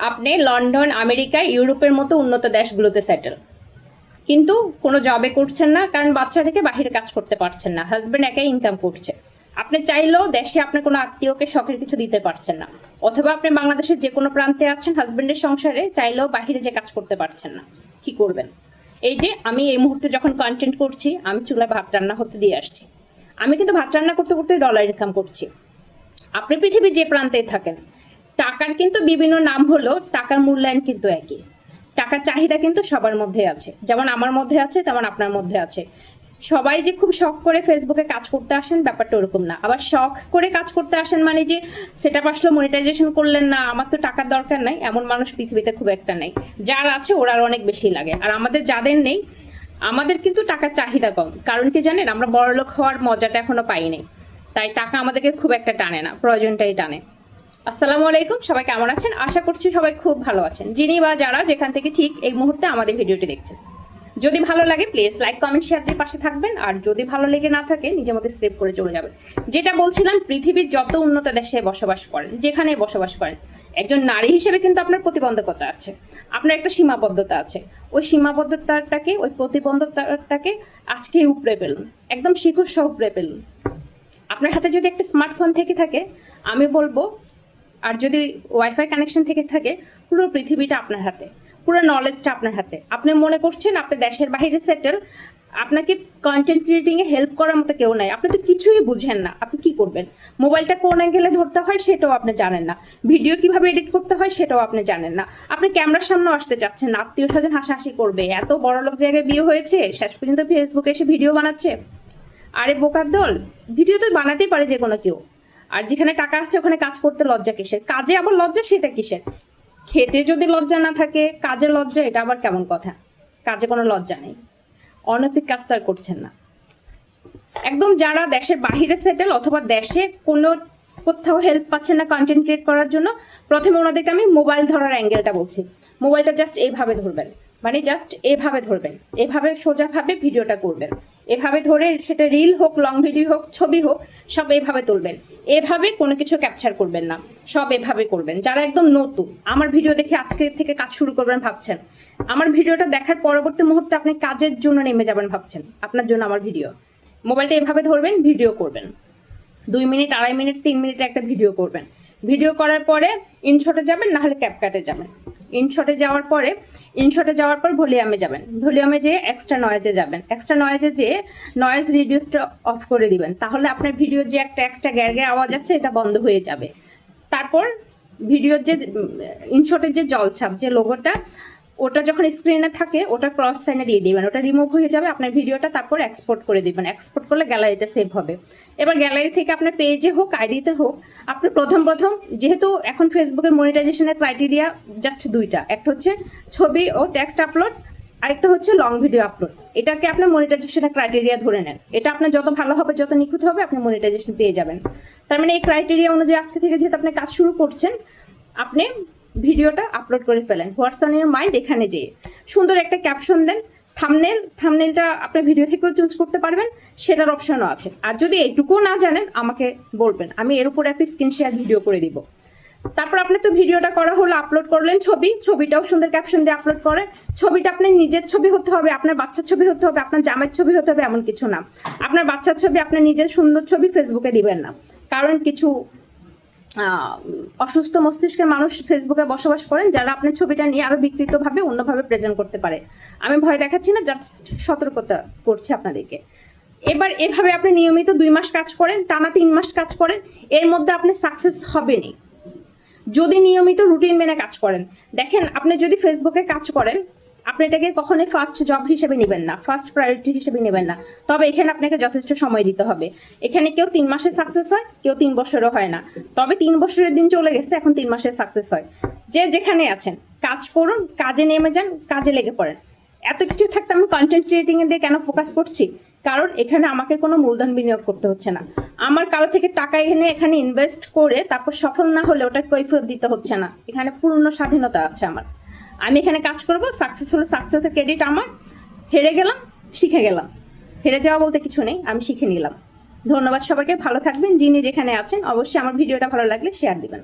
আপনি London, America, ইউরোপের মতো উন্নত দেশগুলোতে সেটেল কিন্তু কোনো জবে করছেন না, কারণ বাচ্চা থেকে বাহিরে কাজ করতে পারছেন না। হাজব্যান্ড একাই ইনকাম করছে। আপনি চাইলেও দেশে আপনার কোনো আত্মীয়কে শখের কিছু দিতে পারছেন না। অথবা আপনি বাংলাদেশের যে কোনো প্রান্তে আছেন হাজবেন্ডের সংসারে চাইলেও বাহিরে যে কাজ করতে পারছেন না। কি করবেন? এই যে আমি এই মুহূর্তে যখন কন্টেন্ট করছি, আমি চুলায় ভাত রান্না হতে দিয়ে আসছি। আমি কিন্তু ভাত রান্না করতে করতে ডলার ইনকাম করছি। আপনি পৃথিবীর যে প্রান্তে থাকেন টাকার কিন্তু বিভিন্ন নাম হলো, টাকার মূল্যায়ন কিন্তু একই। টাকার চাহিদা কিন্তু সবার মধ্যে আছে। যেমন আমার মধ্যে আছে, তেমন আপনার মধ্যে আছে। সবাই যে খুব শখ করে ফেসবুকে কাজ করতে আসেন, ব্যাপারটা ওরকম না। আবার শখ করে কাজ করতে আসেন মানে যে সেটা আসলে মনিটাইজেশন করলেন না, আমার তো টাকার দরকার নাই, এমন মানুষ পৃথিবীতে খুব একটা নেই। যার আছে, ওরা অনেক বেশি লাগে। আর আমাদের যাদের নেই, আমাদের কিন্তু টাকার চাহিদা কম। কারণ কি জানেন, আমরা বড়লোক হওয়ার মজাটা এখনও পাইনি। তাই টাকা আমাদেরকে খুব একটা টানে না, প্রয়োজনটাই টানে। আসসালামু আলাইকুম, সবাই কেমন আছেন? আশা করছি সবাই খুব ভালো আছেন। যিনি বা যারা যেখান থেকে ঠিক এই মুহূর্তে আমাদের ভিডিওটি দেখছেন। যদি ভালো লাগে প্লিজ লাইক কমেন্ট শেয়ার দিয়ে পাশে থাকবেন। আর যদি ভালো লেগে না থাকে, নিজের মতো স্ক্রিপ্ট করে চলে যাবেন। যেটা বলছিলাম, পৃথিবীর যত উন্নত দেশে বসবাস করেন, যেখানে বসবাস করেন, একজন নারী হিসেবে কিন্তু আপনার প্রতিবন্ধকতা আছে। আপনার একটা সীমাবদ্ধতা আছে। ওই সীমাবদ্ধতাটাকে, ওই প্রতিবন্ধকতাটাকে আজকে উপড়ে পেলুন একদম শিখর সহ উপড়ে পেলুন আপনার হাতে যদি একটা স্মার্টফোন থেকে থাকে, আমি বলব আর যদি ওয়াইফাই কানেকশন থেকে থাকে, পুরো পৃথিবীটা আপনার হাতে, পুরো নলেজটা আপনার হাতে। আপনি মনে করছেন আপনি দেশের বাইরে সেটেল আপনাকে কন্টেন্ট ক্রিয়েটিং এ হেল্প করার মতো কেউ নাই। আপনি তো কিছুই বুঝেন না, আপনি কি করবেন? মোবাইলটা কোন অ্যাঙ্গেলে ধরতে হয় সেটাও আপনি জানেন না। ভিডিও কীভাবে এডিট করতে হয় সেটাও আপনি জানেন না। আপনি ক্যামেরার সামনে আসতে চাচ্ছেন না আত্মীয় স্বজন হাসাহাসি করবে। এত বড় লোক জায়গায় বিয়ে হয়েছে, শেষ পর্যন্ত ফেসবুকে এসে ভিডিও বানাচ্ছে? আরে বোকার দল ভিডিও তো বানাতেই পারে যে কোনো কেউ। আর যেখানে টাকা আছে ওখানে কাজ করতে লজ্জা কিসের? কাজে আবার লজ্জা, সেটা কিসের? খেতে যদি লজ্জা না থাকে, কাজে লজ্জা, এটা আবার কেমন কথা? কাজে কোনো লজ্জা নেই। অনৈতিক কাজ তো আর করছেন না। একদম যারা দেশের বাহিরে সেটেল অথবা দেশে কোনো কোথাও হেল্প পাচ্ছেন না কন্টেন্ট ক্রিয়েট করার জন্য, প্রথমে ওনাদেরকে আমি মোবাইল ধরার অ্যাঙ্গেলটা বলছি। মোবাইলটা জাস্ট এইভাবে ধরবেন। মানে জাস্ট এভাবে ধরবেন। এভাবে সোজাভাবে ভিডিওটা করবেন। এভাবে ধরে সেটা রিল হোক লং ভিডিও হোক, ছবি হোক, সব এভাবে তুলবেন। এভাবে কোনো কিছু ক্যাপচার করবেন না। সব এভাবে করবেন। যারা একদম নতুন, আমার ভিডিও দেখে আজকে থেকে কাজ শুরু করবেন ভাবছেন। আমার ভিডিওটা দেখার পরবর্তী মুহূর্তে আপনি কাজের জন্য নেমে যাবেন ভাবছেন। আপনার জন্য আমার ভিডিও মোবাইলটা এভাবে ধরবেন ভিডিও করবেন। দুই মিনিট, আড়াই মিনিট, তিন মিনিট একটা ভিডিও করবেন। ভিডিও করার পরে ইনশটে যাবেন, না হলে ক্যাপকাটে যাবেন। ইনশটে যাওয়ার পরে ইনশটে যাওয়ার পর ভলিউমে যাবেন। ভলিউমে যেয়ে এক্সট্রা নয়েজে যাবেন। এক্সট্রা নয়েজে যেয়ে নয়েজ রিডিউসটা অফ করে দিবেন। তাহলে আপনার ভিডিও যে একটা এক্সট্রা গ্যার গ্যার আওয়াজ আছে, এটা বন্ধ হয়ে যাবে। তারপর ভিডিওর যে ইনশটের যে জলছাপ, যে লোগোটা ওটা যখন স্ক্রিনে থাকে, ওটা ক্রস সাইনে দিয়ে দিবেন। ওটা রিমুভ হয়ে যাবে, আপনার ভিডিওটা তারপর এক্সপোর্ট করে দিবেন। এক্সপোর্ট করলে গ্যালারিতে সেভ হবে। এবার গ্যালারি থেকে আপনার পেজে হোক আইডিতে হোক আপনি প্রথম প্রথম যেহেতু এখন ফেসবুকের মনিটাইজেশনের ক্রাইটেরিয়া জাস্ট দুইটা। একটা হচ্ছে ছবি ও টেক্সট আপলোড আরেকটা হচ্ছে লং ভিডিও আপলোড এটাকে আপনার মনিটাইজেশনের ক্রাইটেরিয়া ধরে নেন। এটা আপনার যত ভালো হবে, যত নিখুঁত হবে, আপনি মনিটাইজেশন পেয়ে যাবেন। তার মানে এই ক্রাইটেরিয়া অনুযায়ী আজকে থেকে যেহেতু আপনি কাজ শুরু করছেন, আপনি ভিডিওটা আপলোড করে ফেলেন। হোয়াটস অন ইউর মাইন্ড এখানে যেয়ে। সুন্দর একটা ক্যাপশন দেন। থামনেল থামনেলটা আপনার ভিডিও থেকেও চুজ করতে পারবেন। সেটার অপশনও আছে। আর যদি এইটুকুও না জানেন, আমাকে বলবেন। আমি এর উপরে একটা স্ক্রিন শেয়ার ভিডিও করে দিব। তারপর আপনি তো ভিডিওটা করা হলো আপলোড করলেন ছবি। ছবিটাও সুন্দর ক্যাপশন দিয়ে আপলোড করেন। ছবিটা আপনার নিজের ছবি হতে হবে, আপনার বাচ্চার ছবি হতে হবে, আপনার জামাইয়ের ছবি হতে হবে, এমন কিছু না। আপনার বাচ্চার ছবি, আপনার নিজের সুন্দর ছবি ফেসবুকে দিবেন না। কারণ কিছু অসুস্থ মস্তিষ্কের মানুষ ফেসবুকে বসবাস করেন যারা আপনার ছবিটা নিয়ে আরও বিকৃতভাবে, অন্যভাবে প্রেজেন্ট করতে পারে। আমি ভয় দেখাচ্ছি না জাস্ট সতর্কতা করছি আপনাদেরকে। এবার এভাবে আপনি নিয়মিত দুই মাস কাজ করেন, টানা তিন মাস কাজ করেন, এর মধ্যে আপনি সাকসেস হবেনই। যদি নিয়মিত রুটিন মেনে কাজ করেন, দেখেন আপনি যদি ফেসবুকে কাজ করেন আপনি এটাকে কখনোই ফার্স্ট জব হিসেবে নেবেন না ফার্স্ট প্রায়োরিটি হিসেবে নেবেন না। তবে এখানে আপনাকে যথেষ্ট সময় দিতে হবে। এখানে কেউ তিন মাসে সাকসেস হয়, কেউ তিন বছরও হয় না। তবে তিন বছরের দিন চলে গেছে, এখন তিন মাসে সাকসেস হয়। যে যেখানে আছেন, কাজ করুন, কাজে নেমে যান, কাজে লেগে পড়েন। এত কিছু থাকতে আমি কন্টেন্ট ক্রিয়েটিং এর দিয়ে কেন ফোকাস করছি? কারণ এখানে আমাকে কোনো মূলধন বিনিয়োগ করতে হচ্ছে না। আমার কারও থেকে টাকা এনে এখানে ইনভেস্ট করে, তারপর সফল না হলে ওটা কৈফিয়ত দিতে হচ্ছে না। এখানে পূর্ণ স্বাধীনতা আছে আমার। আমি এখানে কাজ করব সাকসেস হলো সাকসেসের ক্রেডিট আমার। হেরে গেলাম, শিখে গেলাম। হেরে যাওয়া বলতে কিছু নেই, আমি শিখে নিলাম। ধন্যবাদ সবাইকে, ভালো থাকবেন। যিনি যেখানে আছেন, অবশ্যই আমার ভিডিওটা ভালো লাগলে শেয়ার দিবেন।